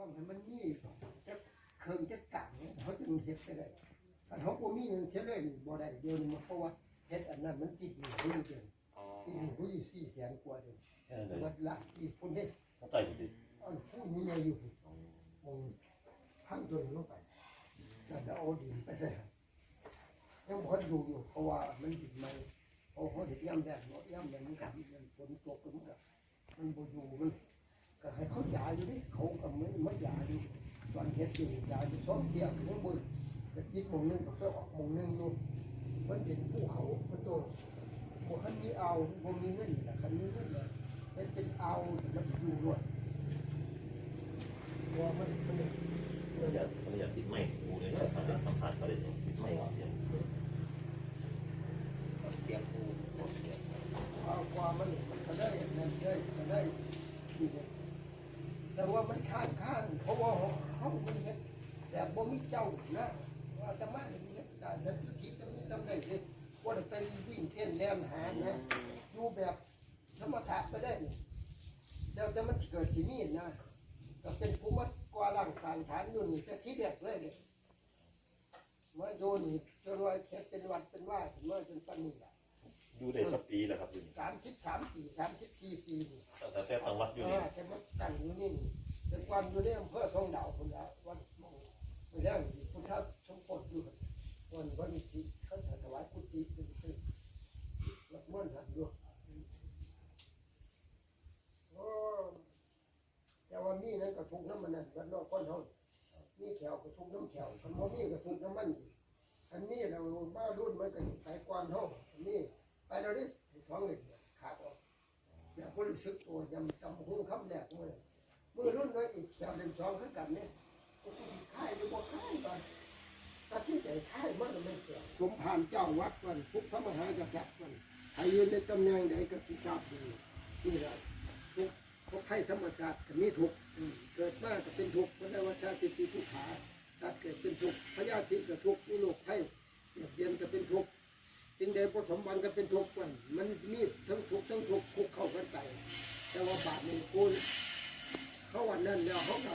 ต้องให้มันมีจะเครื่องจะกลางเนี่ยเขาจึงเฮ็ดไปได้ถ้าเขาบ่มีเงินเสียเลยนี่บ่ได้เดี๋ยวนี้มันเพราะว่าเฮ็ดอันนั้นมันติดหนี้เขาอยู่เดือนอ๋อติดหนี้เขาอยู่สี่แสนกว่าเดือนแค่นั้นเลยวัดละที่พุ่นเฮ็ดเข้าใจดีอันผู้นี้เนี่ยอยู่มองข้างตัวลงไปแล้วจะเอาดินไปใส่ให้ยังบ่ทันอยู่อยู่เพราะว่ามันดินมันเอาเขาเฮ็ดย่ำแดดเนาะย่ำแดดมันกับมันฝนตกมันก็มันบ่อยู่มัน ก็ให้เขาหยาอยู่ดิเขาก็ไม่ไม่หยาอยู่ตอนเฮ็ดอยู่หยาอยู่สองเที่ยงทั้งบนก็ยิดมงนึงก็ไปออกมงนึงอยู่มันเด่นภูเขามันโตบ่คันมีเอาบ่มีเงินแต่คันมีเงินเนี่ยเฮ็ดเป็นเอามันอยู่รวดว่ามันมันๆเขาอยากเขาอยากติดไม้กูเลยสัมผัสสัมผัสเขาเลยติดไม้เสียงเสียงครูเสียงความมัน กิจก็มีสำได้เลยว่าจะเป็นวิ่งเต้นแล่นหานะอยู่แบบธรรมชาติไปได้นี่แล้วแต่มันสิเกิดสิมีนะก็เป็นภูมิกว่าร่างสร้างฐานอยู่นี่แต่ที่เด็กเลยเนี่ยมาโดนนี่จนว่าเฮ็ดเป็นวัดเป็นว่าถึงว่าจนปันนี้ล่ะอยู่ได้สักปีแล้วครับอยู่นี่สามสิบสามปีสามสิบสี่ปีนี่แต่แค่ตังวัดอยู่นี่อ่าจะมาตั้งอยู่นี่นี่แต่ก่อนอยู่ในอำเภอทองดาวคนละวัน มองไปแล้วพุทธสมปดอยู่วันวันที่เขาถวายกุฏิเป็นเป็นรับม่นหันอยู่โอ้แต่ว่ามีนั้นก็ทุกน้ำมันนั่นวันนอกก้อนเฮามีแถวก็ทุกน้ำแถวคันบ่มีก็ทุกน้ำมันอันนี้เราบ้ารุ่นมันก็ไปกวนเฮาอันนี้ไปเราได้ท้องเงินขาดออกอย่าบริสุทธิ์ตัวยำจำหูคำแรกมือมือรุ่นไว้อีกแถวหนึ่งสองคือกันเนี่ย ค่ายหรือบ่ค่ายบ้างตัดสินใจค่ายมันไม่เสียสมภารเจ้าวัดวันพุทธมหากษัตริย์วันใครยืนในตำแหน่งใดก็สิทราบดีนี่แหละทุกทุกให้ธรรมชาติก็มีทุกเกิดมาก็เป็นทุกพระได้ว่าชาติปีทุกขาถ้าเกิดเป็นทุกข์พยาธิก็ทุกนี่โลกไข้เบียดเบียนก็เป็นทุกสิ่งใดผสมบันก็เป็นทุกข์กันมันมีทั้งทุกข์ทั้งทุกข์คุกเข้ากันไปแต่ว่าบาปนี่กูเขาวันนั้นแล้วเขาก็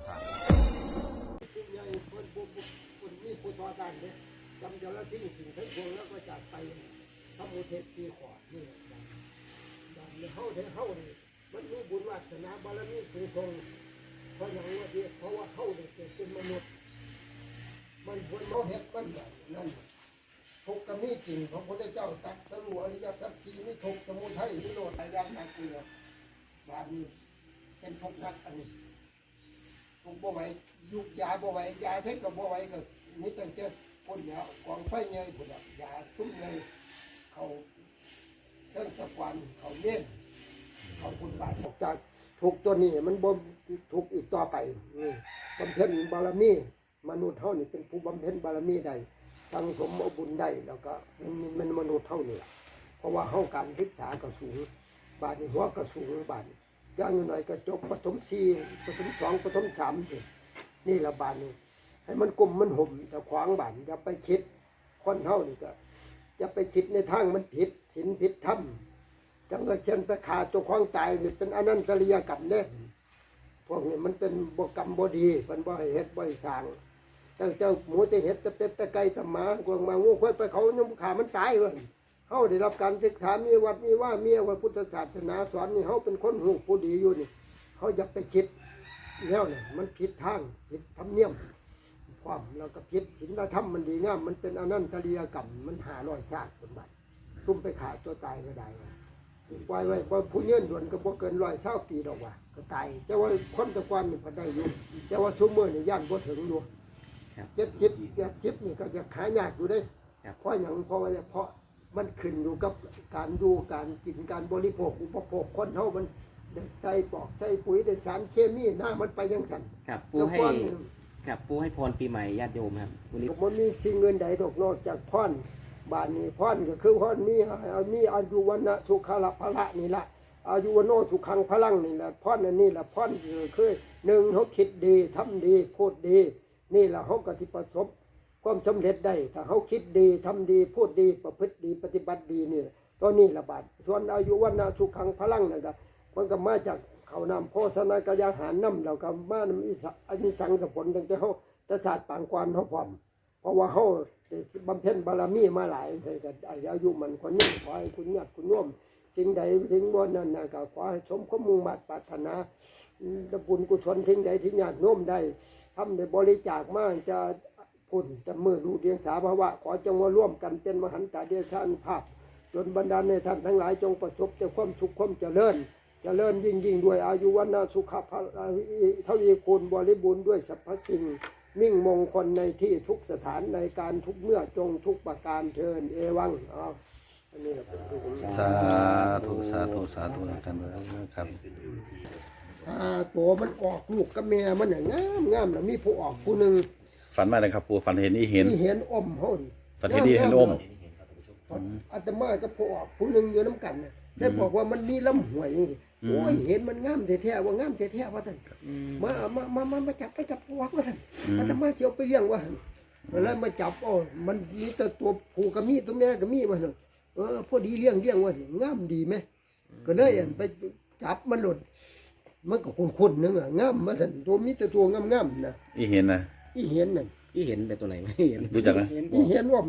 การเนี่ยจำเจ้าละที่สิ่งทั้งวงแล้วก็จากไปทำมุเทศปีขวานี่แหละบ้านในเฮาเทเฮานี่มันมีบุญวาสนาบารมีคือทรงเพราะอย่างว่าเดียเพราะว่าเฮาเนี่ยเป็นมนุษย์ มันควรมาเฮ็ดมันแบบนั้นทุกข์ก็มีจริงพระพุทธเจ้าตัดสรุอริยสัจสี่นี่ทุกขสมุทัยนิโรธพยายามนักเกลือบาดนี้เป็นทุกข์นักอันนี้ทุกบ่ไหวยุกยาบ่ไหวยาเท็ก็บ่ไหวก็ มีตั้งแต่พ่นยากองไฟใหญ่พุ่นน่ะยาชุ่มใหญ่เขาเชิงสะกวันเขาเล่นเขาพุ่นบาดออกจากทุกข์ตัวนี้มันบ่ทุกข์อีกต่อไปอืมบำเพ็ญบารมี มนุษย์เท่านี่เป็นผู้บำเพ็ญบารมีได้สังสมเอาบุญได้แล้วก็เป็นมันมนุษย์เท่านี่ล่ะเพราะว่าเฮาการศึกษาก็สูงบาทนี่หัวก็สูงบาทนี่อย่างหน่อยก็จบปฐมสี่ปฐมสองปฐมสามสินี่ละบาทนี่ ให้มันกลมมันห่มแต่ขวางบาทอย่าไปคิดคนเท่านี่ก็จะไปคิดในทางมันผิดศีลผิดธรรมจังก็เช่นไปขาตัวของตายนี่เป็นอนันตริยกรรมเนี่ยพวกนี้มันเป็นบกรรมบดีเป็นบ่ให้เฮ็ดบ่ให้สร้างตั้งเจ้าหมูจะเฮ็ดจะเป็ดตะไก่ตะหมากวางมางูค่อยไปเขายังขามันตายเว้ยเฮาได้รับการศึกษามีวัดมีว่ามีว่าพุทธศาสนาสอนนี่เฮาเป็นคนหูผู้ดีอยู่นี่เฮาอย่าไปคิดแล้วเนี่ยมันผิดทางผิดธรรมเนียม ความแล้วก็ผิดศีลธรรมมันดีงามมันเป็นอนันตริยกรรมมันหาร้อยชาติคนบัดทุ่มไปขาดตัวตายก็ได้ว่ะปล่อยไว้พอผู้เงื่อนด่วนก็บ่เกินร้อยเศร้าปีดอกว่าก็ตายแต่ว่าคนแตะกอนนี่พอได้อยู่แต่ว่าชั่วโมงนี่ย่านบ่ถึงอยู่ครับเจ็ดชิปเจ็ดชิปนี่ก็จะขายยากอยู่เด้ครับเพราะอย่างเพราะว่าเพราะมันขึ้นอยู่กับการดูการกินการบริโภคอุปโภคคนเฮามันได้ใส่ปอกใส่ปุ๋ยได้สารเคมีหน้ามันไปยังสั่นครับปูแต่ให้ กับปูให้พรปีใหม่ญาติโยมครับวันนี้มันมีสิ่งเงินใดดอกนอกจากพรบานนี้พรก็คือพรมีมีอายุวันนะสุขละพละนี่ละอายุวันโนสุขังพลังนี่แหละพรอันนี้แหละพรคือหนึ่งเขาคิดดีทำดีพูดดี นี่แหละเขาก็ที่ประสบความสำเร็จได้ถ้าเขาคิดดีทำดีพูดดีประพฤติดีปฏิบัติดีนี่ตอนนี้ละบาทส่วนอายุวันนะสุขังพลังนั่นก็มันก็มาจาก เขานำโฆษณากยาหารนำเราก็มานำอิสอันนี้สังกับผลตั้งแต่เขาตศาสตร์ปางกวนเขาพร้อมเพราะว่าเขาได้บำเพ็ญบารมีมาหลายใช่กันอายุมันคนนี้ขอให้คุณญาติคุณโยมสิ่งใดสิ่งบนนั้นนะก็ขอให้สมความมุ่งมั่นปรารถนาตะบุญกุศลสิ่งใดที่ญาติโยมได้ทำได้บริจาคมากจะพุ่นจะมือรู้เดียงสาภาวะขอจงมาร่วมกันเป็นมหันตาเดชานภาพจนบรรดาในท่านทั้งหลายจงประสบแต่ความสุขความเจริญ เจริญยิ่งยิ่งด้วยอายุวันนาสุขภาเท่ายีคูณบริบูรณ์ด้วยสรรพสิ่ง มิ่งมงคลในที่ทุกสถานในการทุกเมื่อจงทุกประการเทินเอวังอ้าวอันนี้เป็นผู้สาธุสาธุสาธุท่านครับอ่าตัวมันออกลูกกับแม่มันน่ะงามงามแล้วมีผู้ออกผู้หนึ่งฝันมาเลยครับปูฝันเห็นนี่เห็นที่เห็นอมเฮาฝันเห็นนี่เห็นอมอาตมากับผู้ออกผู้หนึ่งอยู่น้ำกันน่ะได้บอกว่ามันมีลำหวยอย่างนี้ โอ้ยเห็นมันงามแท้ๆว่างามแท้ๆว่าท่านมามามามามาจับไปจับวักว่าท่านอาตมาเที่ยวไปเลี้ยงว่าท่านแล้วมาจับโอ้มันมีแต่ตัวผู้กับมีตัวแม่กับมีว่าท่านเออพอดีเลี้ยงเลี้ยงว่าท่านงามดีไหมก็เลยอั่นไปจับมันหล่นมันก็คุ้นๆนึงอะงามมาท่านตัวมีแต่ตัวงามๆนะอีเห็นนะอีเห็นนั่นที่เห็นเป็นตัวไหนไม่เห็นรู้จักไหมอีเห็นว่า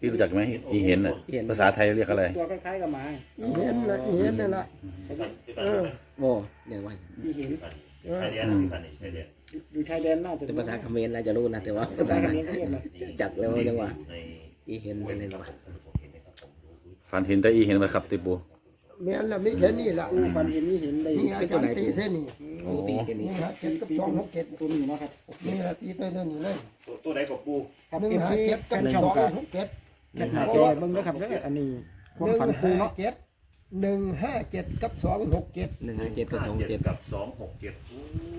พี่รู้จักไหมอีเห็นน่ะเห็น ภาษาไทยเรียกอะไร ตัวคล้ายๆกับหมาอีเห็นนะอีเห็นนั่นแหละเออโอ้เนี่ยว่าที่เห็นชายแดนนะพี่ปันนี่ชายแดนอยู่ชายแดนน่าจะแต่ภาษาเขมรน่าจะรู้นะแต่ว่าภาษาเขมรเขาเรียกอะไรจักแล้วจังหวะในที่เห็นเป็นอะไรวะฝันเห็นแต่อีเห็นไหมครับติปูแม่นละมีแค่นี้ละอู้ฟันเห็นนี่เห็นได้นี่อาจารย์ตีเส้นนี่โอ้ตีแค่นี้นี่ฮะเจ็ดกับสองหกเจ็ดตัวนี้เนาะครับนี่ละตีตัวนี้เลยตัวไหนกับปูครับหนึ่งเอฟห้าซีเจ็ดแฟกับนสช่ององกับหกเจ็ด แคปหน้าจอเบิ่งด้วยครับเด้ออันนี้คหวามนึ่งฝันปูห้าเนาะเจ็ดหนึ่งห้าเจ็ดกับสองหกเจ็ดหนึ่งห้าเจ็ดกับสองเจ็ด กับสองหกเจ็ด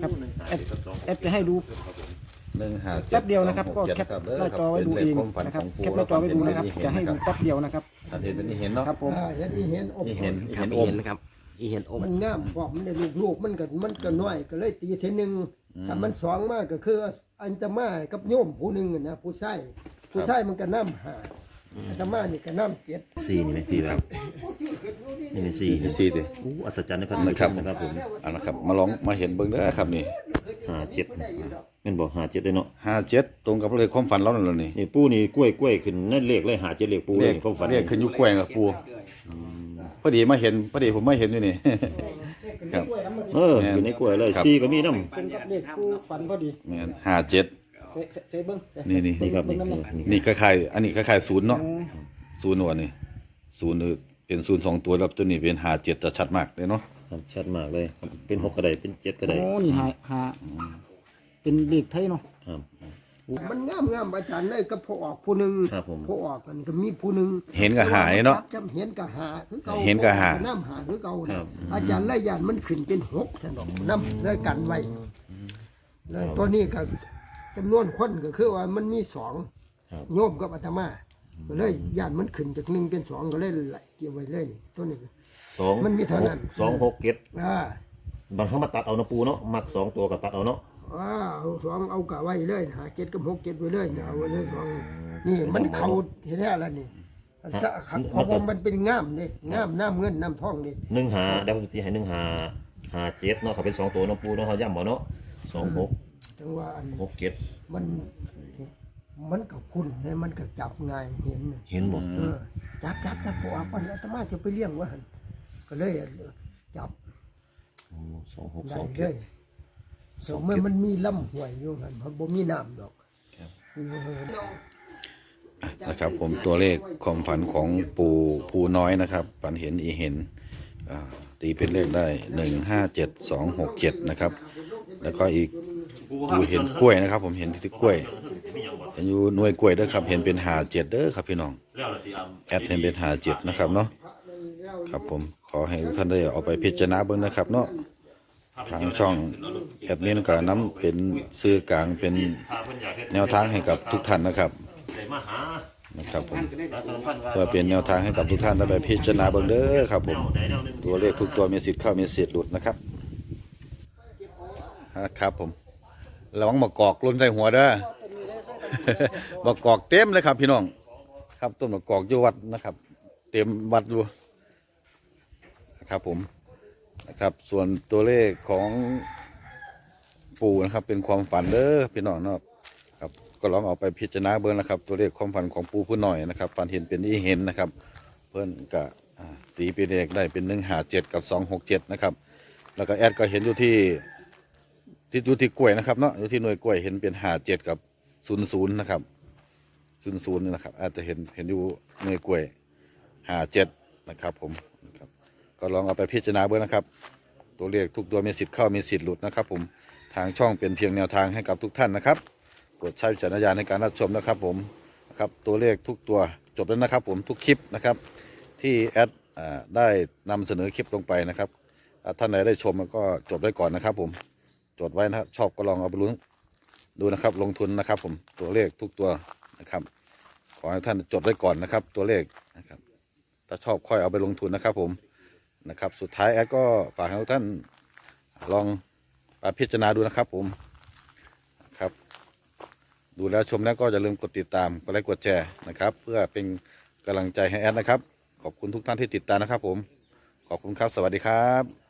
ครับหนึ่งห้าเจ็ดกับสองหกแอเจ็ดปจะให้ดูหนึ่งห้าแป๊บเดียวนะครับก็แคปครับหน้าจอไว้ดูเองความฝันนะขครับองปูแคปหน้าจอไว้ดูนะครับจะให้ดูแป๊บเดียวนะครับฝันเห็นเป็นอีเห็นเนาะครับผมอ่าเห็นนี่เห็นอมอีเห็นอีครับเห็นอีอมเห็นนะครับอีเห็นอมมันงามเพราะมันได้ลูกๆมันก็มันก็น้อยก็เลยตีเทหนึ่งถ้ามันสองมากก็คืออันตมากับโยมผู้หนึ่งอะนะผู้ชายผู้ชายมันก็น้ำหา อันตมานี่ก็น้ำเจ็ดสี่นี่ไหมพี่ครับนี่เป็นสี่สี่ดิอู้อัศจรรย์นะครับนะครับนะครับผมเอันนะครับ มาลองมาเห็นเบิ่งเด้อครับนี่ห้าเจ็ดแม่นบอกห้าเจ็ดเลยเนาะห้าเจ็ดตรงกับเลขความฝันเรานั่นแหละนี่นี่ปูนี่กล้วยกล้วยขึ้นนั่นเลขเลยหาเจ็ดเลขปูเลเลขขเขาฝันเลขขึ้นอยู่แกว่งกับปูพอดีมาเห็นพอดีผมมาเห็นอยู่นี่ครับเอออยู่ในกล้วยเลยครับ สี่ก็มีน้เป็นกับเลขปูฝันพอดีแม่นห้าเจ็ด เซเซเซเบิ้งเซนี่นี่ำนี่ครับนี่เบิ่งนี่น้ำหนักนี่นี่คล้ายๆอันนี้คล้ายๆศูนย์เนาะอืมศูนย์วันนี่ศูนย์นี่เป็นศูนย์สองตัวแล้วตัวนี้เป็นหาเจ็ดจะชัดมากเลยเนาะครับชัดมากเลย เป็นหกก็ได้เป็นเจ็ดก็ได้โอ้นี่หาหาเป็นเลขไทยเนาะครับมันงามงามอาจารย์เลยก็พอออกผู้หนึ่งครับผม พอออกกันก็มีผู้หนึ่งเห็นกับหานี่เนาะจำเห็นกับหาคือเก่าเห็นกับหา น้ำหาคือเก่าครับ อาจารย์ไล่ยานมันขึ้นเป็นหกถนนน้ำเลยกันไว้เลยตัวนี้ก็ จำนวนคนก็คือว่ามันมีสองครับโยมกับอาตมาก็เลยยานมันขึ้นจากหนึ่งเป็นสองก็เลยไล่เกี่ยวไว้เลยนี่ตัวนี้ สองมันมีเท่านั้นสองหกเจ็ดอ่าบางครั้งมาตัดเอานะปูเนาะมักสองตัวก็ตัดเอาเนาะอ่าเอาสองเอากะไว้เลยหาเจ็ดกับหกเจ็ดไว้เลยเนี่ยเอาไว้เลยสองนี่มันเขาทีแท้แล้วนี่จะเพราะว่ามันเป็นง่ามนี่ง่ามน้ำเงินน้ำทองนี่หนึ่งหาเดี๋ยวผมตีให้หนึ่งหาหาเจ็ดเนาะเขาเป็นสองตัวเนาะปูเนาะเขาย่ำบ่เนาะสองหก จังว่าอันหกเจ็ดมันมันก็คุ้นเนี่ยมันก็จับง่ายเห็นน่ะเห็นบ่เออจับจับจับพออันอาตมาจะไปเลี้ยงว่าหั่นก็เลยจับโอ้สองหกได้สองเลเจ็ดยแต่เมื่อมันมีลำห้วยอยู่หันเพราะบ่มีน้ำดอกเออนะครับผมตัวเลขความฝันของปู่ภูน้อยนะครับ ฝันเห็นอีเห็นอ่าตีเป็นเลขได้หนึ่งห้าเจ็ดสองหกเจ็ดนะครับ แล้วก็อีก อยู่เห็นกล้วยนะครับ ผมเห็นที่กล้วย เห็นอยู่หน่วยกล้วยเด้อครับ เห็นเป็นหาเจ็ดเด้อครับพี่น้องแล้วละตีอัมแอดเห็นเป็นหาเจ็ดนะครับเนาะครับผมขอให้ทุกท่านได้เอาไปพิจารณาเบิ่งนะครับ เนาะทางช่องแอดมินก็น้ำเป็นสื่อกลางเป็นแนวทางให้กับทุกท่านนะครับได้มาหานะครับผมแล้วสำคัญว่าเพื่อเป็นแนวทางให้กับทุกท่านได้ไปพิจารณาเบิ่งเด้อครับผมแนวใดแนวหนึ่งตัวเลขทุกตัวมีสิทธิ์เข้ามีสิทธิ์หลุดนะครับอ่าครับผม ระวังมากอกหล่นใส่หัวเด้อมากอกเต็มเลยครับ พี่น้อง ครับต้นมะกอกอยู่วัดนะครับ เต็มวัดอยู่นะครับผมนะครับส่วนตัวเลขของปู่นะครับ เป็นความฝันเด้อพี่น้องเนาะครับก็ลองเอาไปพิจารณาเบิ่งนะครับ ตัวเลขความฝันของปู่ผู้หน่อยนะครับฝันเห็นเป็นที่เห็นนะครับ เพื่อนก็อ่าตีเป็นเลขได้เป็นหนึ่งหาเจ็ดกับสองหกเจ็ดนะครับ แล้วก็แอดก็เห็นอยู่ที่ ที่อยู่ที่กล้วยนะครับเนาะอยู่ที่หน่วยกล้วยเห็นเป็นหาเจ็ดกับศูนย์ศูนย์นะครับศูนย์ศูนย์นะครับ อาจจะเห็นเห็นอยู่หน่วยกล้วยหาเจ็ดนะครับ ผมนะครับ ก็ลองเอาไปพิจารณาเบื้องนะครับ ตัวเลขทุกตัวมีสิทธิ์เข้ามีสิทธิ์หลุดนะครับ ผมทางช่องเป็นเพียงแนวทางให้กับทุกท่านนะครับ กดใช้วิจารณญาณในการรับชมนะครับ ผมนะครับตัวเลขทุกตัวจบแล้วนะครับ ผมทุกคลิปนะครับ ที่แอดได้นำเสนอคลิปลงไปนะครับอ่าท่านใดได้ชมก็จดไว้ก่อนนะครับผม จดไว้นะครับ ชอบก็ลองเอาไปลุ้นดูนะครับ ลงทุนนะครับ ผมตัวเลขทุกตัวนะครับ ขอให้ท่านจดไว้ก่อนนะครับ ตัวเลขนะครับ ถ้าชอบค่อยเอาไปลงทุนนะครับ ผมนะครับ สุดท้ายแอดก็ฝากให้ท่านลองพิจารณาดูนะครับ ผมครับ ดูแล้วชมแล้วก็อย่าลืมกดติดตามกดไลค์กดแชร์นะครับ เพื่อเป็นกำลังใจให้แอดนะครับ ขอบคุณทุกท่านที่ติดตามนะครับ ผม ขอบคุณครับ สวัสดีครับ